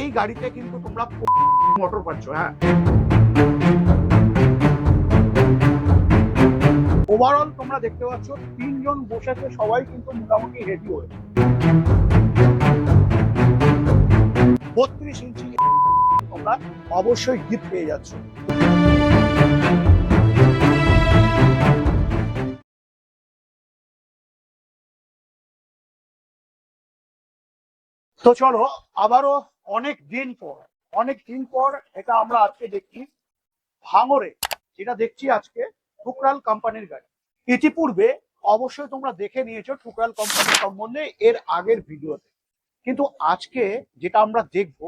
এই গাড়িতে কিন্তু তোমরা মোটর পাচ্ছ হ্যাঁ। ওভারঅল তোমরা দেখতে পাচ্ছ, তিনজন বসেছে, সবাই কিন্তু মোটামুটি হেভি হয়ে। বত্রিশ ইঞ্চি তোমরা অবশ্যই গিফট পেয়ে যাচ্ছ। তো চলো, আবারও অনেক দিন পর, অনেক দিন পর এটা আমরা আজকে দেখছি ভাঙরে, যেটা দেখছি আজকে টুকরাল কোম্পানির গাড়ি। ইতিপূর্বে অবশ্যই তোমরা দেখে নিয়েছো টুকরাল কোম্পানির সম্বন্ধে এর আগের ভিডিওতে। কিন্তু আজকে যেটা আমরা দেখব,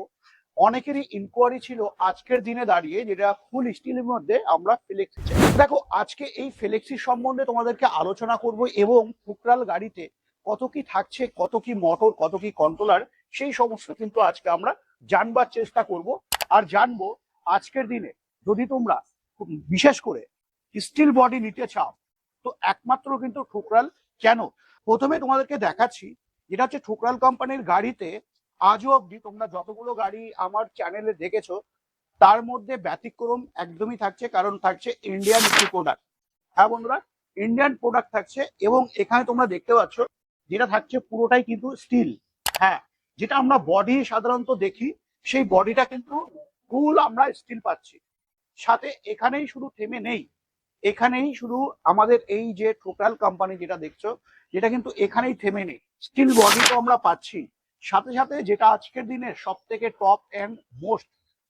অনেকেরই ইনকোয়ারি ছিল আজকের দিনে দাঁড়িয়ে যেটা ফুল স্টিলের মধ্যে আমরা ফ্লেক্সি চাই। দেখো, আজকে এই ফ্লেক্সি সম্বন্ধে তোমাদেরকে আলোচনা করব এবং টুকরাল গাড়িতে কত কি থাকছে, কত কি মোটর কত কি কন্ট্রোলার সেই সমস্ত কিন্তু আজকে আমরা জানবার চেষ্টা করব। আর জানব আজকের দিনে যদি তোমরা বিশেষ করে স্টিল বডি নিতে চাও, তো একমাত্র কিন্তু ঠুকরাল কেন? প্রথমে তোমাদেরকে দেখাচ্ছি, যেটা হচ্ছে ঠুকরাল কোম্পানির গাড়িতে আজও অবধি তোমরা যতগুলো গাড়ি আমার চ্যানেলে দেখেছ, তার মধ্যে ব্যতিক্রম একদমই থাকছে, কারণ থাকছে ইন্ডিয়ান প্রোডাক্ট হ্যাঁ বন্ধুরা ইন্ডিয়ান প্রোডাক্ট থাকছে এবং এখানে তোমরা দেখতে পাচ্ছ যেটা থাকছে পুরোটাই কিন্তু স্টিল হ্যাঁ যেটা আমরা বডি সাধারণত দেখি, সেই বডিটা কিন্তু ফুল আমরা স্টিল পাচ্ছি। সাথে এখানেই শুধু থেমে নেই। এখানেই শুধু আমাদের এই যে টোটাল কোম্পানি যেটা দেখছ, যেটা কিন্তু এখানেই থেমে নেই। স্টিল বডি তো আমরা পাচ্ছি। সাথে সাথে যেটা আজকের দিনে সব থেকে টপ অ্যান্ড মোস্ট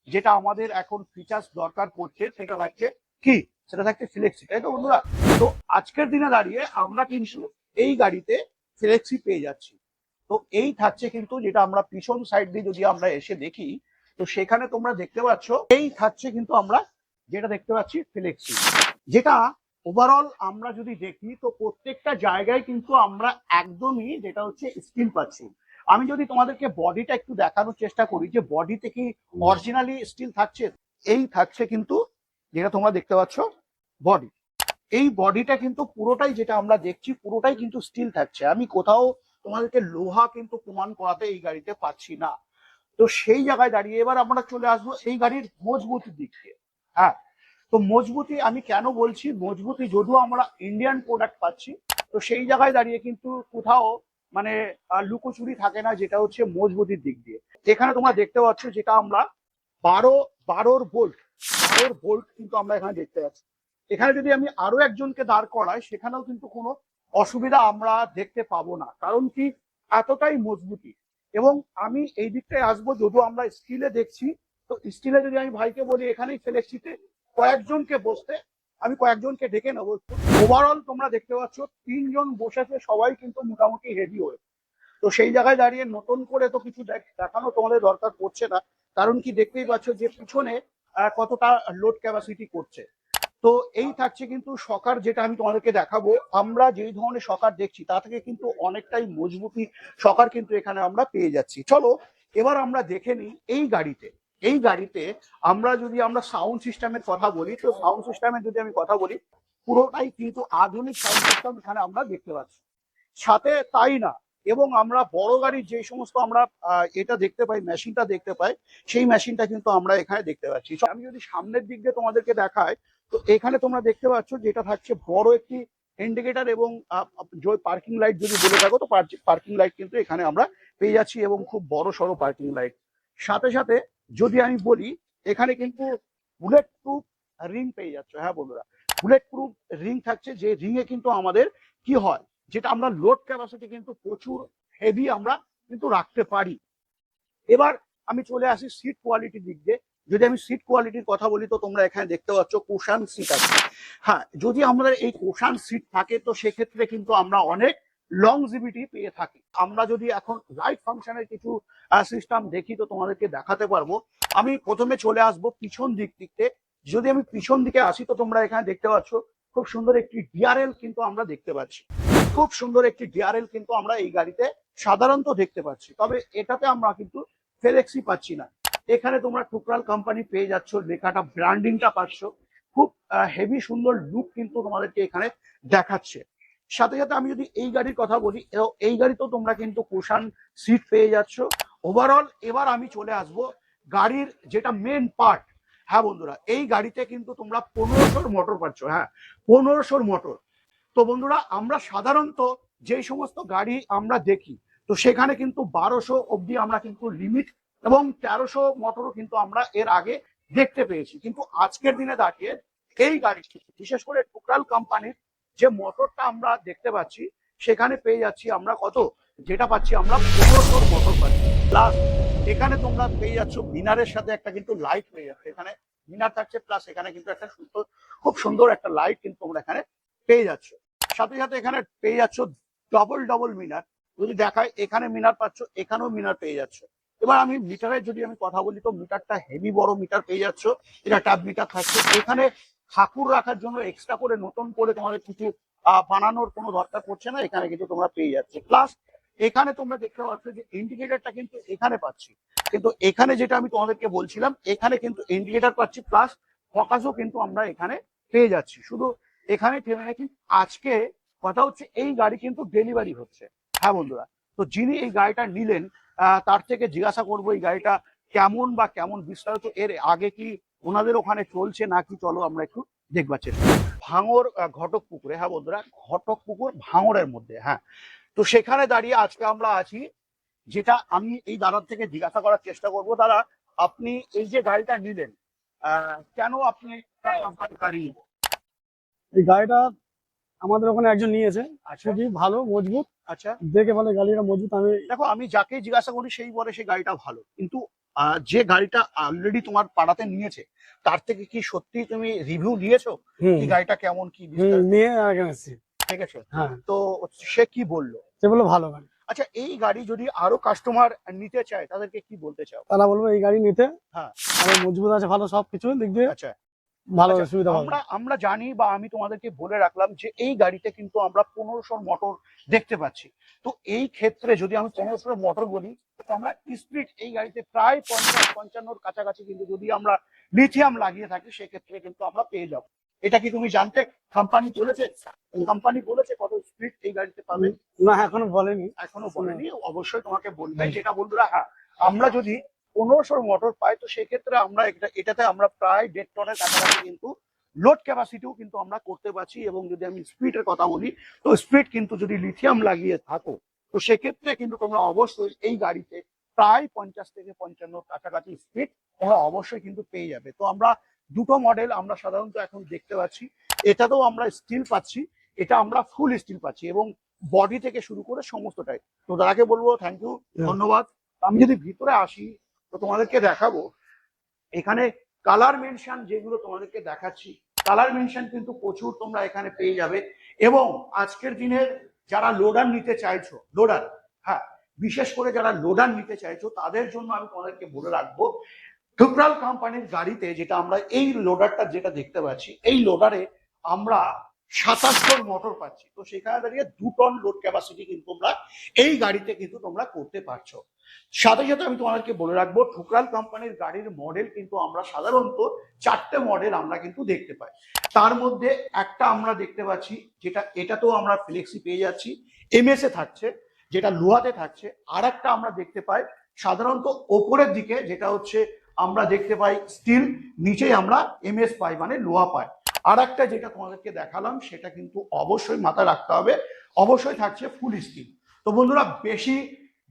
যেটা আমাদের এখন ফিচার্স দরকার পড়ছে, সেটা থাকছে কি? সেটা থাকছে ফ্লেক্সি তাই তো বন্ধুরা? তো আজকের দিনে দাঁড়িয়ে আমরা কিন্তু এই গাড়িতে ফ্লেক্সি পেয়ে যাচ্ছি। তো এই থাকছে কিন্তু যেটা আমরা পিছন সাইড দিয়ে যদি আমরা এসে দেখি, তো সেখানে তোমরা দেখতে পাচ্ছ, এই থাকছে কিন্তু আমরা যেটা দেখতে পাচ্ছি ফ্লেক্সি যেটা ওভারঅল আমরা যদি দেখি, তো প্রত্যেকটা জায়গায় কিন্তু আমরা একদমই যেটা হচ্ছে স্টিল পাচ্ছি। আমি যদি তোমাদেরকে বডিটা একটু দেখানোর চেষ্টা করি, যে বডিতে কি অরিজিনালি স্টিল থাকছে? এই থাকছে কিন্তু যেটা তোমরা দেখতে পাচ্ছ বডি এই বডিটা কিন্তু পুরোটাই যেটা আমরা দেখছি, পুরোটাই কিন্তু স্টিল থাকছে। আমি কোথাও তোমাদেরকে লোহা কিন্তু প্রমাণ করাতে এই গাড়িতে পাচ্ছি না। তো সেই জায়গায় দাঁড়িয়ে এবার আমরা চলে আসব এই গাড়ির মজবুতির দিক। হ্যাঁ তো মজবুতি আমি কেন বলছি? মজবুতি যদিও আমরা ইন্ডিয়ান প্রোডাক্ট পাচ্ছি, তো সেই জায়গায় দাঁড়িয়ে কিন্তু কোথাও মানে লুকোচুরি থাকে না, যেটা হচ্ছে মজবুতির দিক দিয়ে। এখানে তোমরা দেখতে পাচ্ছ যেটা আমরা বারো, বারোর বোল্ট বারোর বোল্ট কিন্তু আমরা এখানে দেখতে পাচ্ছি। এখানে যদি আমি আরও একজনকে দাঁড় করাই, সেখানেও কিন্তু কোনো অসুবিধা আমরা দেখতে পাবো না। কারণ কি? এতটাই মজবুতি। এবং আমি এই দিকটায় আসব, যদিও আমরা স্টিলে দেখছি, তো স্টিলে যদি আমি ভাইকে বলি, এখানেই ফ্লেক্সিতে কয়েকজনকে বসতে, আমি কয়েকজনকে ডেকে নেব। ওভারঅল তোমরা দেখতে পাচ্ছ, তিনজন বসেছে, সবাই কিন্তু মোটামুটি হেভি হয়ে তো সেই জায়গায় দাঁড়িয়ে নতুন করে তো কিছু দেখ- দেখানো তোমাদের দরকার পড়ছে না। কারণ কি? দেখতেই পাচ্ছ যে পিছনে কতটা লোড ক্যাপাসিটি করছে। তো এই থাকছে কিন্তু সকার যেটা আমি তোমাদেরকে দেখাবো। আমরা যেই ধরনের সকার দেখছি, তা থেকে কিন্তু অনেকটাই মজবুতি সকার কিন্তু এখানে আমরা পেয়ে যাচ্ছি। চলো, এবার আমরা দেখে নিই এই গাড়িতে। এই গাড়িতে আমরা যদি আমরা সাউন্ড সিস্টেমের কথা বলি, তো সাউন্ড সিস্টেমের যদি আমি কথা বলি, পুরোটাই কিন্তু আধুনিক সাউন্ড সিস্টেম এখানে আমরা দেখতে পাচ্ছি। সাথে তাই না, এবং আমরা বড় গাড়ির যে সমস্ত আমরা এটা দেখতে পাই মেশিনটা দেখতে পাই, সেই মেশিনটা কিন্তু আমরা এখানে দেখতে পাচ্ছি। আমি যদি সামনের দিক দিয়ে তোমাদেরকে দেখাই তো এখানে তোমরা দেখতে পাচ্ছ যেটা থাকছে বড় একটি ইন্ডিকেটর এবং পার্কিং লাইট যদি বলে থাকো, তো পার্কিং লাইট কিন্তু এখানে আমরা পেয়ে যাচ্ছি এবং খুব বড় সড়ো পার্কিং লাইট সাথে সাথে যদি আমি বলি, এখানে কিন্তু বুলেট প্রুফ রিং পেয়ে যাচ্ছ। হ্যাঁ বন্ধুরা বুলেট প্রুফ রিং থাকছে যে রিং এ কিন্তু আমাদের কি হয়, যেটা আমরা লোড ক্যাপাসিটি কিন্তু প্রচুর হেভি আমরা কিন্তু রাখতে পারি। এবার আমি চলে আসি সিট কোয়ালিটির দিক দিয়ে। যদি আমি সিট কোয়ালিটির কথা বলি, তো তোমরা এখানে দেখতে পাচ্ছ কোশান সিট আছে। হ্যাঁ যদি আমাদের এই কোশান সিট থাকে, তো সেক্ষেত্রে কিন্তু আমরা অনেক লং লংজিভিটি পেয়ে থাকি। আমরা যদি এখন লাইট ফাংশনের কিছু সিস্টেম দেখি, তো তোমাদেরকে দেখাতে পারব। আমি প্রথমে চলে আসব পিছন দিক থেকে যদি আমি পিছন দিকে আসি, তো তোমরা এখানে দেখতে পাচ্ছ খুব সুন্দর একটি ডিআরএল কিন্তু আমরা দেখতে পাচ্ছি। খুব সুন্দর একটি ডিআরএল কিন্তু আমরা এই গাড়িতে সাধারণত দেখতে পাচ্ছি। তবে এটাতে আমরা কিন্তু ফেলেক্সি পাচ্ছি না। এখানে তোমরা টুকরাল কোম্পানি পেয়ে যাচ্ছ, লেখাটা ব্র্যান্ডিংটা পাচ্ছ। খুব হেভি সুন্দর লুক কিন্তু তোমাদেরকে এখানে দেখাচ্ছে। সাথে সাথে আমি যদি এই গাড়ির কথা বলি এই গাড়িতেও তোমরা কিন্তু কুশান সিট পেয়ে যাচ্ছ। ওভারঅল এবার আমি চলে আসব গাড়ির যেটা মেন পার্ট হ্যাঁ বন্ধুরা, এই গাড়িতে কিন্তু তোমরা পনেরোশোর মোটর পাচ্ছ হ্যাঁ পনেরোশোর মোটর তো বন্ধুরা, আমরা সাধারণত যেই সমস্ত গাড়ি আমরা দেখি, তো সেখানে কিন্তু বারোশো অবধি আমরা কিন্তু লিমিট এবং তেরোশো মোটরও কিন্তু আমরা এর আগে দেখতে পেয়েছি। কিন্তু আজকের দিনে দাঁড়িয়ে এই গাড়িটি বিশেষ করে টুকরাল কোম্পানির যে মোটরটা আমরা দেখতে পাচ্ছি, সেখানে পেয়ে যাচ্ছি আমরা কত? যেটা পাচ্ছি আমরা পনেরোশোর মোটর পাচ্ছি। প্লাস এখানে তোমরা পেয়ে যাচ্ছ মিনারের সাথে একটা কিন্তু লাইট পেয়ে যাচ্ছে। এখানে মিনার থাকছে প্লাস এখানে কিন্তু একটা সুন্দর খুব সুন্দর একটা লাইট কিন্তু তোমরা এখানে পেয়ে যাচ্ছ। সাথে সাথে এখানে পেয়ে যাচ্ছ ডবল ডবল মিনার যদি দেখায়, এখানে মিনার পাচ্ছ, এখানেও মিনার পেয়ে যাচ্ছ। এবার আমি মিটারের যদি আমি কথা বলি, তো মিটারটা হেভি বড় মিটার পেয়ে যাচ্ছ। এটা ট্যাব মিটার থাকছে। এখানে ঠাকুর রাখার জন্য এক্সট্রা করে নতুন করে তোমাদের কিছু বানানোর কোনো দরকার পড়ছে না। এখানে কিন্তু তোমরা পেয়ে যাচ্ছে। প্লাস এখানে তোমরা দেখতে পাচ্ছ যে ইন্ডিকেটরটা কিন্তু এখানে পাচ্ছি। কিন্তু এখানে যেটা আমি তোমাদেরকে বলছিলাম, এখানে কিন্তু ইন্ডিকেটার পাচ্ছি। প্লাস ফকাসও কিন্তু আমরা এখানে পেয়ে যাচ্ছি। শুধু এখানে থেমে নাকি আজকে কথা হচ্ছে, এই গাড়ি কিন্তু ডেলিভারি হচ্ছে। হ্যাঁ বন্ধুরা, তো যিনি এই গাড়িটা নিলেন তার থেকে জিজ্ঞাসা করব এই গাড়িটা কেমন বা কেমন বিস্তারিত, এর আগে কি ওনাদের ওখানে চলছে নাকি চলো আমরা একটু দেখবাচ্ছি ভাঙর ঘটক পুকুরে হ্যাঁ বন্ধুরা? ঘটক পুকুর ভাঙরের মধ্যে হ্যাঁ। তো সেখানে দাঁড়িয়ে আজকে আমরা আছি, যেটা আমি এই দাদার থেকে জিজ্ঞাসা করার চেষ্টা করব। দাদা, আপনি এই যে গাড়িটা নিলেন কেন আপনি? এই গাড়িটা আমাদের ওখানে একজন নিয়েছে। আচ্ছা। খুবই ভালো মজবুত। আচ্ছা। দেখে বলে গাড়িটা মজবুত। আমি দেখো আমি যাকে জিজ্ঞাসা করি সেই বলে সেই গাড়িটা ভালো। কিন্তু যে গাড়িটা অলরেডি তোমার পাড়াতে নিয়েছে তার থেকে কি সত্যি তুমি রিভিউ দিয়েছ কি গাড়িটা কেমন কি নিয়ে আগে ঠিক আছে। হ্যাঁ। তো সে কি বলল? সে বলল ভালো গাড়ি। আচ্ছা এই গাড়ি যদি আরও কাস্টমার নিতে চায় তাদেরকে কি বলতে চাও? তারা বলব এই গাড়ি নিতে। হ্যাঁ। আর মজবুত আছে ভালো সবকিছু দিক দিয়ে আচ্ছা। ভালো আচ্ছা, সুবিধা আমরা আমরা জানি বা আমি তোমাদেরকে বলে রাখলাম যে এই গাড়িতে কিন্তু আমরা পনেরোশো মোটর দেখতে পাচ্ছি। তো এই ক্ষেত্রে যদি আমি পনেরোশো মোটর বলি তো আমরা স্পিড এই গাড়িতে প্রায় পঞ্চাশ পঞ্চান্নর কাছাকাছি কিন্তু যদি আমরা লিথিয়াম লাগিয়ে থাকি সেক্ষেত্রে কিন্তু আমরা পেয়ে যাব। এটা কি তুমি জানতে কোম্পানি বলেছে? কোম্পানি বলেছে কত স্পিড এই গাড়িতে পাবে? না এখনও বলেনি। এখনও বলেনি অবশ্যই তোমাকে বলবে। যেটা বন্ধুরা হ্যাঁ আমরা যদি পনেরোশোর মোটর পাই তো সেক্ষেত্রে আমরা এটা- এটাতে আমরা প্রায় দেড় টনের কাছাকাছি কিন্তু লোড ক্যাপাসিটিও কিন্তু আমরা করতে পারছি এবং যদি আমি স্পিডের কথা বলি তো স্পিড কিন্তু যদি লিথিয়াম লাগিয়ে থাকো তো সেক্ষেত্রে কিন্তু তোমরা অবশ্যই এই গাড়িতে প্রায় পঞ্চাশ থেকে পঞ্চান্ন কাছাকাছি স্পিড তোমরা অবশ্যই কিন্তু পেয়ে যাবে। তো আমরা দুটো মডেল আমরা সাধারণত এখন দেখতে পাচ্ছি এটাতেও আমরা স্টিল পাচ্ছি এটা আমরা ফুল স্টিল পাচ্ছি এবং বডি থেকে শুরু করে সমস্তটাই। তো দাদাকে বলব থ্যাংক ইউ ধন্যবাদ। আমি যদি ভিতরে আসি তো তোমাদেরকে দেখাবো। এখানে কালার মেনশন যেগুলো তোমাদেরকে দেখাচ্ছি কালার মেনশন কিন্তু প্রচুর তোমরা এখানে পেয়ে যাবে এবং আজকের দিনের যারা লোডার নিতে চাইছো লোডার হ্যাঁ বিশেষ করে যারা লোডার নিতে চাইছো, তাদের জন্য আমি তোমাদেরকে বলে রাখব টুকরাল কোম্পানির গাড়িতে যেটা আমরা এই লোডারটা যেটা দেখতে পাচ্ছি, এই লোডারে আমরা সাতাশশোর মোটর পাচ্ছি। তো সেখানে দাঁড়িয়ে দু টন লোড ক্যাপাসিটি কিন্তু তোমরা এই গাড়িতে কিন্তু তোমরা করতে পারছ। সাথে সাথে আমি তোমাদেরকে বলে রাখব, ঠুকরাল কোম্পানির গাড়ির মডেল কিন্তু আমরা সাধারণত চারটে মডেল আমরা কিন্তু দেখতে পাই। তার মধ্যে একটা আমরা দেখতে পাচ্ছি, যেটা, এটাতেও আমরা ফ্লেক্সি পেয়ে যাচ্ছি এমএস এ থাকছে, যেটা লোহাতে থাকছে। আর একটা আমরা দেখতে পাই, সাধারণত ওপরের দিকে, যেটা হচ্ছে আমরা দেখতে পাই স্টিল নিচেই আমরা এমএস পাই মানে লোহা পাই। আর একটা যেটা তোমাদেরকে দেখালাম, সেটা কিন্তু অবশ্যই মাথায় রাখতে হবে। অবশ্যই থাকছে ফুল স্টিল তো বন্ধুরা, বেশি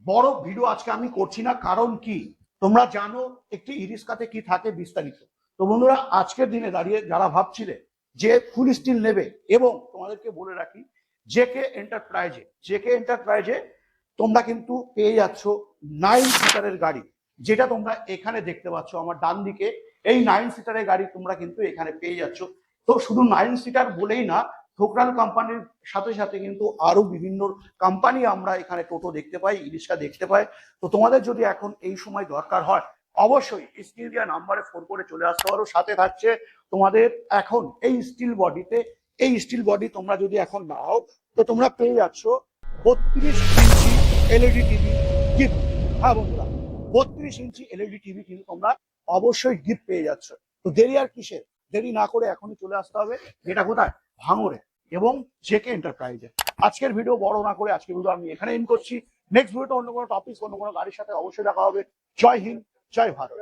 বড় ভিডিও আজকে আমি করছি না। কারণ কি? তোমরা জানো একটি ইরিস্কাতে কি থাকে বিস্তারিত। তো বন্ধুরা, আজকের দিনে দাঁড়িয়ে যারা ভাবছিলে যে ফুল স্টিল নেবে এবং তোমাদেরকে বলে রাখি জেকে এন্টারপ্রাইজে জেকে এন্টারপ্রাইজে তোমরা কিন্তু পেয়ে যাচ্ছ নাইন সিটারের গাড়ি। যেটা তোমরা এখানে দেখতে পাচ্ছ আমার ডান দিকে এই নাইন সিটারের গাড়ি তোমরা কিন্তু এখানে পেয়ে যাচ্ছ। তো শুধু নাইন সিটার বলেই না থোকরাল কোম্পানির সাথে সাথে কিন্তু আরও বিভিন্ন কোম্পানি আমরা এখানে টোটো দেখতে পাই ইরিশা দেখতে পাই। তো তোমাদের যদি এখন এই সময় দরকার হয়, অবশ্যই স্টিল দিয়া নাম্বারে ফোন করে চলে আসতে পারো। সাথে থাকছে তোমাদের এখন এই স্টিল বডিতে এই স্টিল বডি তোমরা যদি এখন নাও, তো তোমরা পেয়ে যাচ্ছ বত্রিশ ইঞ্চি এলইডি টিভি গিফট হ্যাঁ বন্ধুরা, বত্রিশ ইঞ্চি এলইডি টিভি কিন্তু তোমরা অবশ্যই গিফট পেয়ে যাচ্ছ। তো দেরি আর কিসের? দেরি না করে এখনই চলে আসতে হবে। যেটা কোথায়? ভাঙরে এবং জেকে এন্টারপ্রাইজে। আজকের ভিডিও বড় না করে আজকে ভিডিও আমি এখানে ইন করছি। নেক্সট ভিডিওতে অন্য কোনো টপিক অন্য কোনো গাড়ির সাথে অবশ্যই দেখা হবে। জয় হিন্দ, জয় ভারত।